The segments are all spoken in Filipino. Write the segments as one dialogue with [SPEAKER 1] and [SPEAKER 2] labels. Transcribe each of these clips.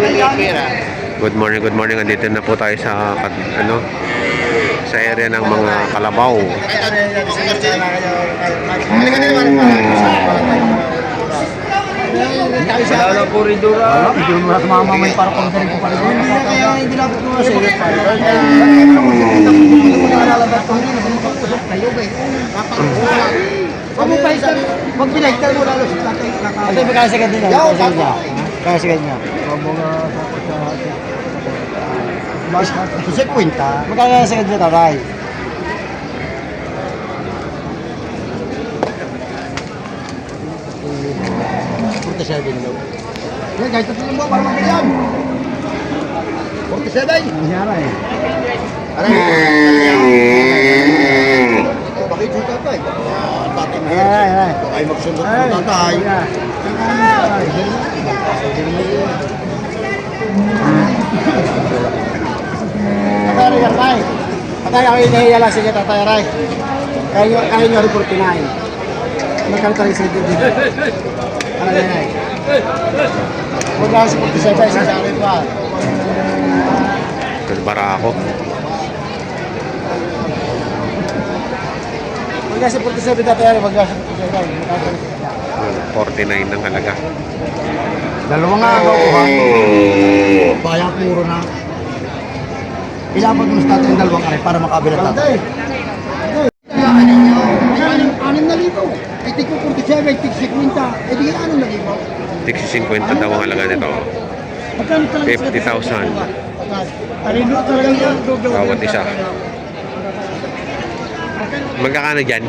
[SPEAKER 1] Good morning, good morning. Andito na po tayo sa ano sa area ng mga kalabaw.
[SPEAKER 2] Wala lang koridora. Hindi mo na tumama may para kung ko pa rin. Hindi ko. Nalalabas ko hindi na pa isa, binagtal mo lalo sa tatay kasi niya? Kasi niya. Kasi ganyan. Kamo nga sa Mas kasi kwenta. Magkano sa? Punta siya din daw. Eh, kahit tatlo mo para magkailan. 47. Nangyara eh. Aray. Bakit yung tatay? Tatay mo. Ay, ay. Ay, magsunod ng tatay. Tatay, aray, aray. Tatay, ako yung nahiya lang sige, tatay, aray. Kaya kaya nyo report kinain. Magkano tayo sa dito? Ano yan ay? Huwag lang sa 47 sa akin pa.
[SPEAKER 1] Kalbara ako.
[SPEAKER 2] Huwag lang sa 47 tatay, aray. Huwag lang sa
[SPEAKER 1] 49 ng halaga.
[SPEAKER 2] Dalawa nga ako kuha. Bayang puro na. Ilapat mo sa yung dalawang aray para makabila tatay. Anim na libo. Ay, tig ko 47, tig 50. Eh, di anim na libo.
[SPEAKER 1] 60 daw ang halaga nito.
[SPEAKER 2] Magkano talaga
[SPEAKER 1] 50,000.
[SPEAKER 2] Talino talaga yung
[SPEAKER 1] Bawat isa. Magkakano dyan?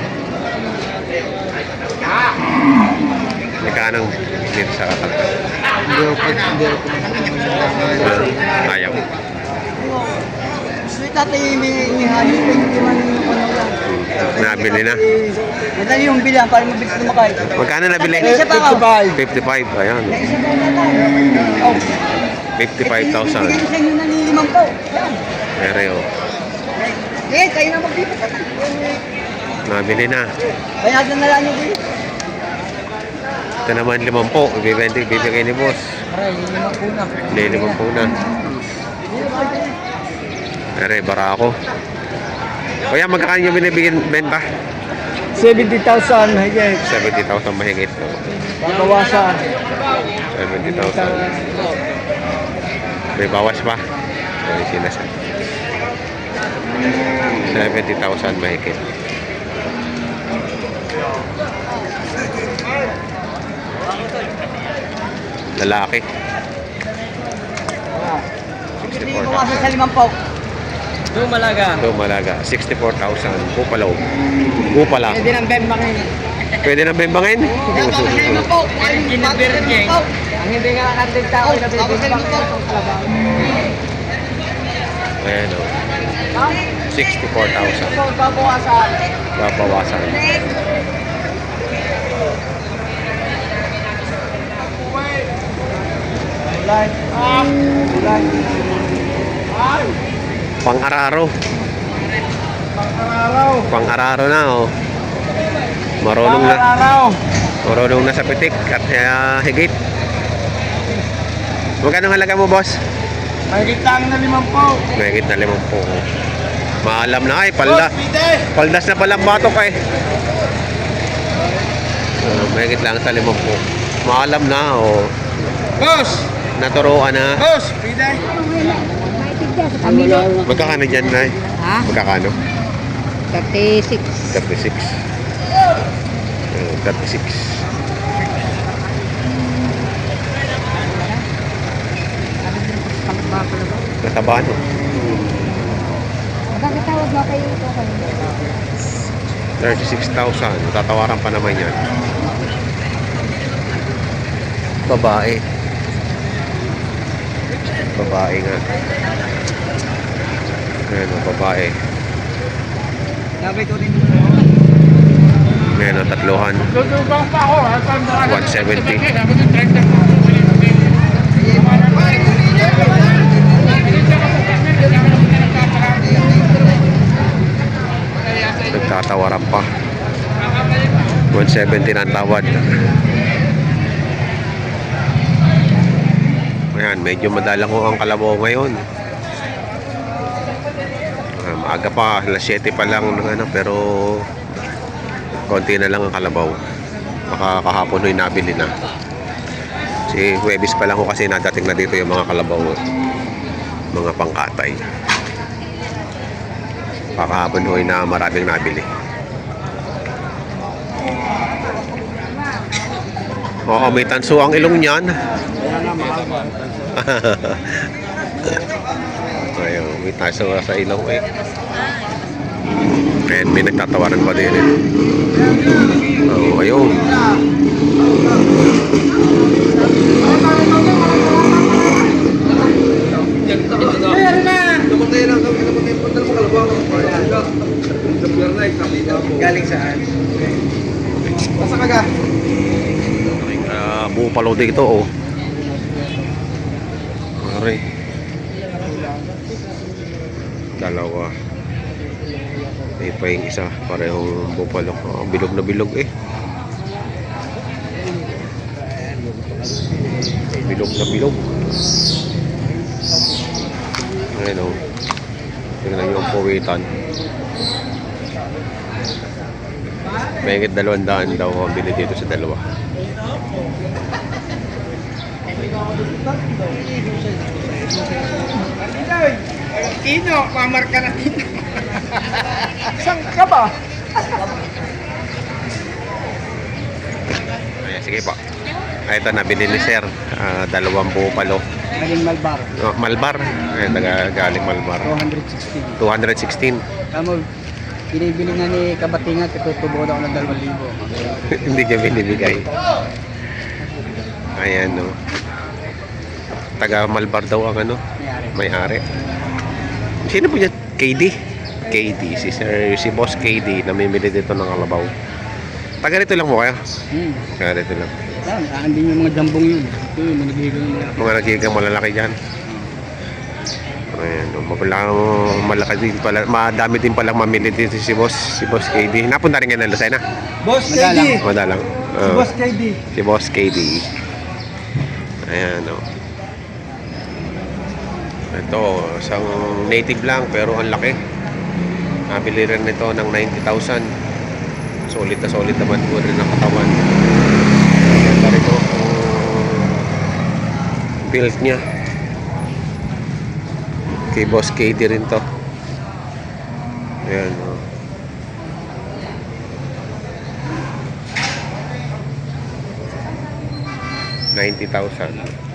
[SPEAKER 1] Magkano dito sa
[SPEAKER 2] ako.
[SPEAKER 1] Uh, ayaw.
[SPEAKER 2] Tatay may hindi man yung panawala.
[SPEAKER 1] Nabili na.
[SPEAKER 2] Madali yung bilang para mabilis lumakay.
[SPEAKER 1] Magkano nabili?
[SPEAKER 2] Isa pa ako.
[SPEAKER 1] 55. Ayan.
[SPEAKER 2] Isa pa na Oh.
[SPEAKER 1] 55,000.
[SPEAKER 2] Bigay sa inyo na limang po. Yan.
[SPEAKER 1] Pero
[SPEAKER 2] Eh, kayo na
[SPEAKER 1] nabili na.
[SPEAKER 2] Kaya na lang yung bilis.
[SPEAKER 1] Ito naman limampo. Ibibigay, bibigay ni boss.
[SPEAKER 2] Aray, limang po na.
[SPEAKER 1] Hindi limampo na. Pero bara ako. Kuya, magkakano yung binibigyan benta?
[SPEAKER 2] 70,000 higit.
[SPEAKER 1] 70,000 mahigit.
[SPEAKER 2] Babawasan.
[SPEAKER 1] 70,000. May bawas pa. Sorry, sinasabi. 70,000 mahigit. Lalaki.
[SPEAKER 2] Hindi ko kasi sa limang po.
[SPEAKER 3] Doon malaga.
[SPEAKER 1] Ito malaga. 64,000. Kupalaw. Kupala.
[SPEAKER 2] Pwede ng bemba ngayon.
[SPEAKER 1] Pwede na bembangin?
[SPEAKER 2] Po?
[SPEAKER 3] Kinabirgeng.
[SPEAKER 2] Ang hindi nga nakandig tao na ng kalabaw.
[SPEAKER 1] Ayan o. 64,000.
[SPEAKER 2] So, babawasan.
[SPEAKER 1] Babawasan.
[SPEAKER 2] Ulan. Ulan.
[SPEAKER 1] Pang-araro.
[SPEAKER 2] Pang-araw.
[SPEAKER 1] Pang-araro na oh. Marunong na. Marunong na sa pitik at uh, higit. Magkano halaga mo, boss?
[SPEAKER 2] May kitang na limang po.
[SPEAKER 1] Mahigit na limang po. Maalam na ay, palda. Paldas na palang batok eh. Uh, mahigit lang sa limang po. Maalam na oh.
[SPEAKER 2] Boss!
[SPEAKER 1] Naturoan na.
[SPEAKER 2] Boss! Pide!
[SPEAKER 1] Magkakano dyan na
[SPEAKER 4] Ha?
[SPEAKER 1] Magkakano?
[SPEAKER 4] 36.
[SPEAKER 1] 36. Uh, 36. Nataba no?
[SPEAKER 4] Bakit tawag mo kayo ito kanina?
[SPEAKER 1] 36,000. Tatawaran pa naman yan. Babae. Babae nga. Ayan o, babae.
[SPEAKER 2] Ko.
[SPEAKER 1] Ayan
[SPEAKER 2] pa ako.
[SPEAKER 1] 170. Nagtatawaran pa. 170 na ang tawad. Ayan, Yan, medyo madalang ho ang kalabaw ngayon. Maaga pa, alas 7 pa lang ng ano, pero konti na lang ang kalabaw. Baka kahapon ho'y nabili na. Si Huwebis pa lang ho kasi nadating na dito yung mga kalabaw. Mga pangkatay. Pakahapon ho'y na maraming nabili. Oo, may tanso ang ilong niyan. Ayun, may tanso nga sa ilong eh. Ayan, may nagtatawaran pa din eh. Oo, ayun.
[SPEAKER 2] Galing saan? Basta ka ga?
[SPEAKER 1] Aking uh, bupalo dito oh. Pare. Dalawa. May pa yung isa. Parehong bupalo. Oh, bilog na bilog eh. Bilog na bilog. Ayun oh. Tingnan yung puwitan. Mahigit dalawang daan daw ang bili dito sa dalawa.
[SPEAKER 2] Kino, mamarka na dito. Saan ka ba?
[SPEAKER 1] Ayan, sige po. Ah, ito na binili ni Sir. Ah, dalawang bupalo.
[SPEAKER 2] Galing Malbar.
[SPEAKER 1] Oh, Malbar. Ayan, taga- galing Malbar.
[SPEAKER 2] 260.
[SPEAKER 1] 216.
[SPEAKER 2] Tamo, binibili nga ni Kabatingan, katutubo daw ng 2,000.
[SPEAKER 1] Hindi niya binibigay. Ayan, no. Taga Malbar daw ang ano,
[SPEAKER 2] Mayari.
[SPEAKER 1] Sino po yan? KD? KD. Si Sir, si Boss KD na namimili dito ng kalabaw. Taga rito lang mo kayo?
[SPEAKER 2] Hmm.
[SPEAKER 1] Taga rito lang.
[SPEAKER 2] Yan, aandin yung mga jambong yun. Ito yung mga nagigang mga
[SPEAKER 1] Mga nagigang malalaki dyan. Ayan, no, mapala, malaki din pala, madami din palang mamili dito si Boss, si Boss KD. Napunta rin nga ng Lucena.
[SPEAKER 2] Boss
[SPEAKER 1] KD. Madalang.
[SPEAKER 2] Si
[SPEAKER 1] Oo.
[SPEAKER 2] Boss KD.
[SPEAKER 1] Si Boss KD. Ayan, o. Ito, isang native lang pero ang laki. Nabili rin nito ng 90,000. Solid na solid naman po rin ang katawan. Ganda rin ang build niya. Kay Boss KD rin to. Ayan, o. Ninety thousand.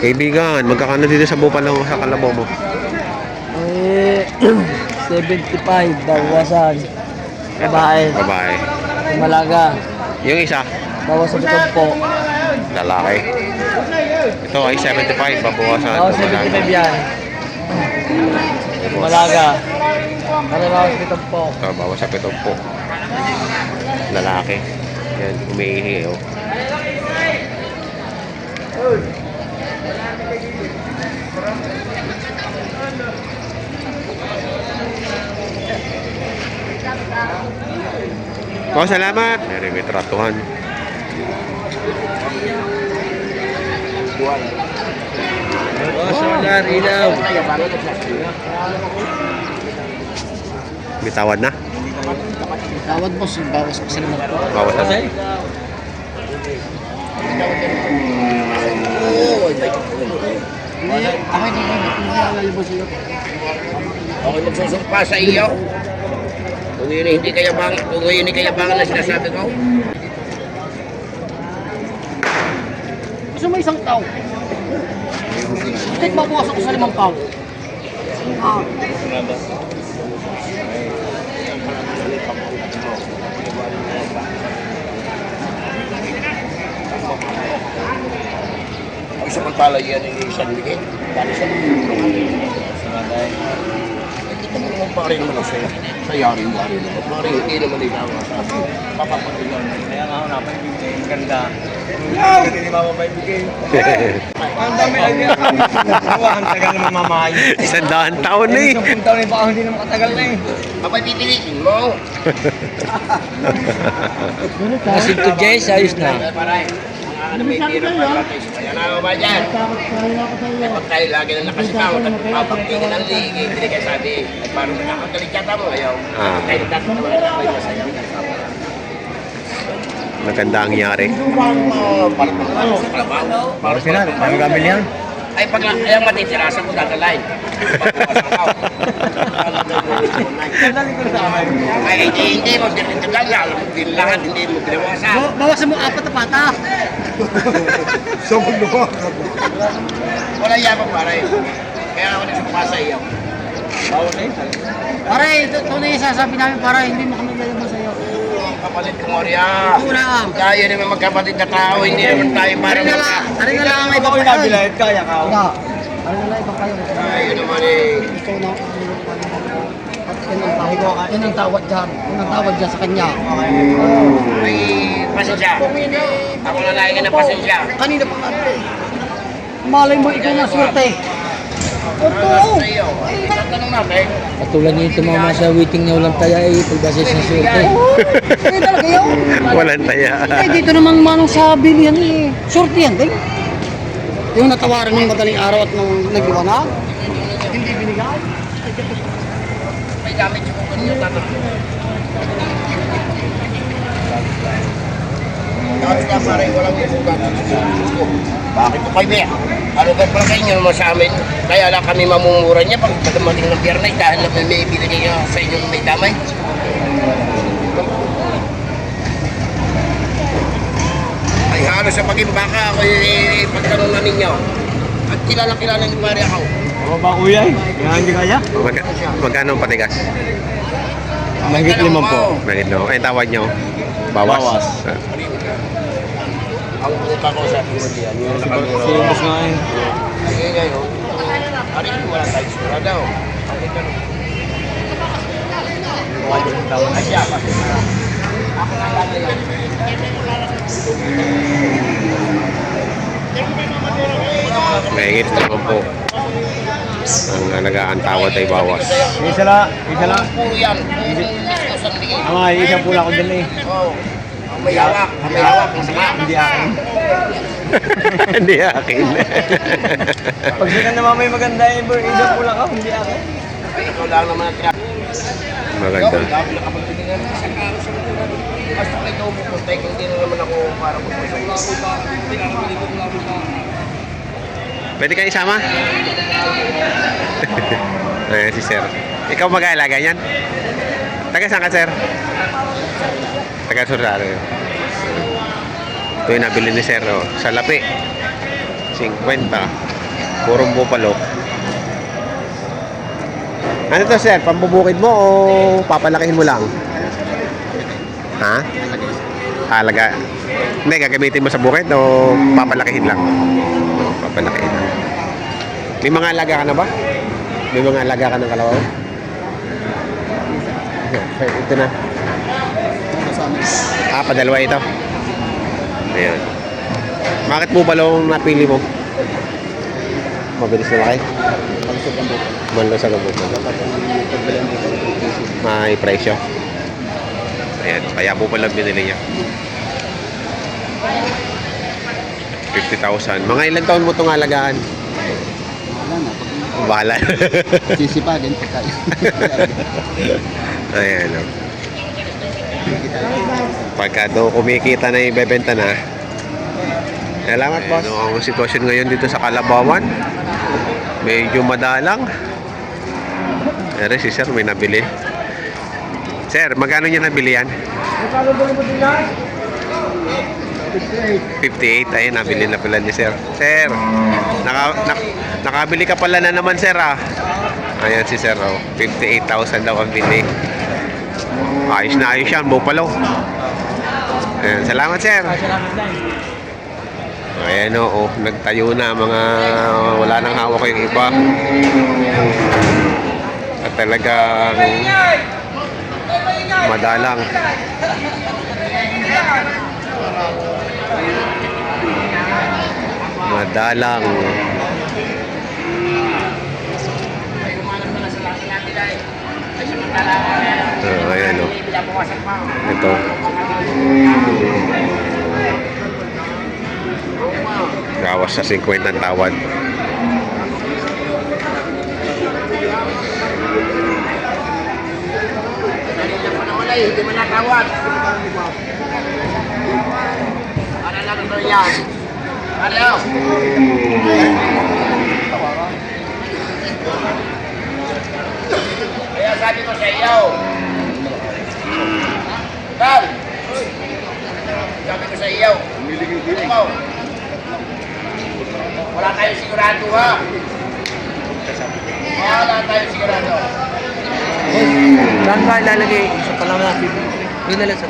[SPEAKER 1] Kaibigan, magkakano dito sa Bupalo sa Kalabaw mo?
[SPEAKER 2] Eh, 75, bawasan. Babae,
[SPEAKER 1] Babae.
[SPEAKER 2] malaga,
[SPEAKER 1] Yung isa,
[SPEAKER 2] bawasan sa po.
[SPEAKER 1] lalaki. Ito ay 75, babawasan.
[SPEAKER 2] Bawas sa 75 yan. Malaga. Ano bawas sa po?
[SPEAKER 1] Ito, bawas sa pitong po. Lalaki. Yan, umiihi, oh. Oh, salamat. Dari may tratuhan.
[SPEAKER 3] Oh, solar, ilaw.
[SPEAKER 1] May tawad na.
[SPEAKER 2] Tawad boss, bawas pa sila po.
[SPEAKER 1] Bawas na.
[SPEAKER 2] Ako hindi ko nalala siya.
[SPEAKER 5] Ako magsusumpa sa iyo. Kung yun hindi kayabang, kung yun ay kayabangan na sinasabi ko.
[SPEAKER 2] Gusto mo isang tao? Bakit mabukas ako sa limang tao? Ah.
[SPEAKER 5] Ang yan ay isang bigay. Dali sa mga Kita mo naman pare naman ang saya. Sa yari-yari naman. Pare, hindi naman nila ang masabi. Papapatulan.
[SPEAKER 3] kaya nga ako napaibig yung ganda. Hindi mapapaibigay. Ang dami ay niya. Ang tagal naman mamahay.
[SPEAKER 1] Isang daan taon na eh.
[SPEAKER 3] Isang taon na baka hindi naman katagal na eh.
[SPEAKER 5] Abay, pipilitin mo.
[SPEAKER 3] Kasi to Jess, ayos na.
[SPEAKER 5] Ay, paray. Ano may tira pa ba? Ayan na ba dyan? Pag tayo lagi na nakasipaw, papagtingin ang ligi, hindi ka sabi, ay parang nakakagalit yata mo, ayaw.
[SPEAKER 1] Ah.
[SPEAKER 5] Tayo nagtatapos na wala tayo masayaw.
[SPEAKER 1] Maganda ang nangyari.
[SPEAKER 5] Parang ano, trabaho. Parang
[SPEAKER 3] Sila, paano gamil yan?
[SPEAKER 5] Ay, pag ay, matitirasan ko dadalain.
[SPEAKER 3] Sandali ko na sa amin.
[SPEAKER 5] Ay, hindi, hindi mo, dito ka lang, hindi lahat, hindi mo binawasan.
[SPEAKER 2] Bawasan mo apat na pata.
[SPEAKER 5] Wala yaman pare. Kaya ako nagsumasa iyo.
[SPEAKER 3] Bawal na yun.
[SPEAKER 2] Pare, ito, ito na yung sasabi namin para hindi mo kami sa iyo.
[SPEAKER 5] Oo, Kapatid ko Maria.
[SPEAKER 2] Una ang.
[SPEAKER 5] Tayo naman magkapatid na tao, hindi naman tayo
[SPEAKER 2] Ano
[SPEAKER 5] parang
[SPEAKER 2] na lang, ano na lang may
[SPEAKER 3] kaya ka.
[SPEAKER 2] Ano na lang ipapayon.
[SPEAKER 5] Tayo naman eh.
[SPEAKER 2] Ikaw na. At yan ang tawad. Yan ang tawad dyan. Yan ang tawad dyan sa kanya.
[SPEAKER 5] May pasensya. Ako na lagi ng pasensya.
[SPEAKER 2] Kanina pa nga eh. Malay mo ikaw na swerte.
[SPEAKER 5] Ano? Ay, tatanong natin.
[SPEAKER 3] Katulad niyo tumama sa waiting na walang taya eh, pagbasis ng swerte.
[SPEAKER 2] Ay talaga yun.
[SPEAKER 1] Walang taya.
[SPEAKER 2] Eh, dito namang manong sabi niyan eh. Swerte yan din. Yung natawaran ng madaling araw at nung nagliwanag. Hindi binigay.
[SPEAKER 5] Gamit yung kanyo tatanong. Tapos ka pare, walang isugat. Bakit po kayo Bea? Ano ka pala kayo naman sa amin? Kaya lang kami mamumura niya pag dumating ng biyernes dahil na may may binigay niya sa inyong may damay. Ay halos sa pag-imbaka ako eh, pagtanong na ninyo. At kilala kilala ni pare ako.
[SPEAKER 3] Ano ba kuya eh? Kaya hindi kaya?
[SPEAKER 1] Mag magkano ang patigas?
[SPEAKER 3] Mahigit limang po.
[SPEAKER 1] Bakit no? Ay, tawad nyo. Bawas.
[SPEAKER 3] Bawas.
[SPEAKER 1] Ah.
[SPEAKER 5] Ang puta ko sa Pilipinas.
[SPEAKER 3] Silibos nga eh.
[SPEAKER 5] Ay, ngayon. Ari, wala tayo sura daw. Ang ito. Ay, siya. Ako na lang yan.
[SPEAKER 1] Mahigit naman po. Ang alagaan tawad ay bawas.
[SPEAKER 3] Isa lang, isa
[SPEAKER 5] bigay.
[SPEAKER 3] Ang mga isang pula ko dyan eh.
[SPEAKER 5] May hawak. May hawak.
[SPEAKER 3] Hindi akin.
[SPEAKER 1] Hindi akin.
[SPEAKER 3] Pag sila naman may maganda eh, isang pula ka, hindi akin.
[SPEAKER 5] Ikaw lang naman ang.
[SPEAKER 1] Maganda.
[SPEAKER 5] Dami na kapag tinignan mo sa karo sa mga. Basta may ikaw pupunta, hindi na naman ako para pupunta.
[SPEAKER 1] Pwede kayo isama? Ayan si Sir. Ikaw mag-aalaga niyan? Taga saan ka, Sir? Taga Soraro. Ito yung nabili ni Sir. Oh. Sa Lapi. 50. Purong bupalo. Ano to, Sir? Pambubukid mo o papalakihin mo lang? Ha? Alaga. Hindi, gagamitin mo sa bukid o papalakihin lang? Papalakihin lang. May mga alaga ka na ba? May mga alaga ka ng kalabaw? Okay, ito na. Ah, padalwa ito. Ayan. Bakit mo balong napili mo? Mabilis na laki? Manlo sa gamot. May presyo. Ayan, kaya po pala binili niya. 50,000. Mga ilang taon mo itong alagaan? Bahala.
[SPEAKER 2] Sisipagin pa tayo.
[SPEAKER 1] Ayan. oh. Pagka daw kumikita na ibebenta na. Salamat, boss. Ano ang sitwasyon ngayon dito sa Kalabawan? Medyo madalang. Pero si Sir may nabili. Sir, magkano niya nabili yan? 58. Ayun, nabili na pala ni Sir. Sir, naka, nak- nakabili ka pala na naman, Sir, ah. Ayan si Sir, oh. 58,000 daw ang bili. Ayos na ayos yan, bupalo. Ayan, salamat, Sir. Ayan, oo. Nagtayo na mga wala nang hawak yung iba. At talagang madalang. Madalang. Oh, ayan o.
[SPEAKER 5] Pa.
[SPEAKER 1] Ito. Gawas sa 50 ang tawad.
[SPEAKER 5] Ay, hindi mo natawad. Ano lang ito yan? Ano? Kaya sabi ko sa iyo. Tal! Sabi ko sa iyo. Ikaw. Wala tayong sigurado ha. Wala tayong sigurado.
[SPEAKER 6] Saan ba ilalagay? Isa pa lang natin. Yun na sa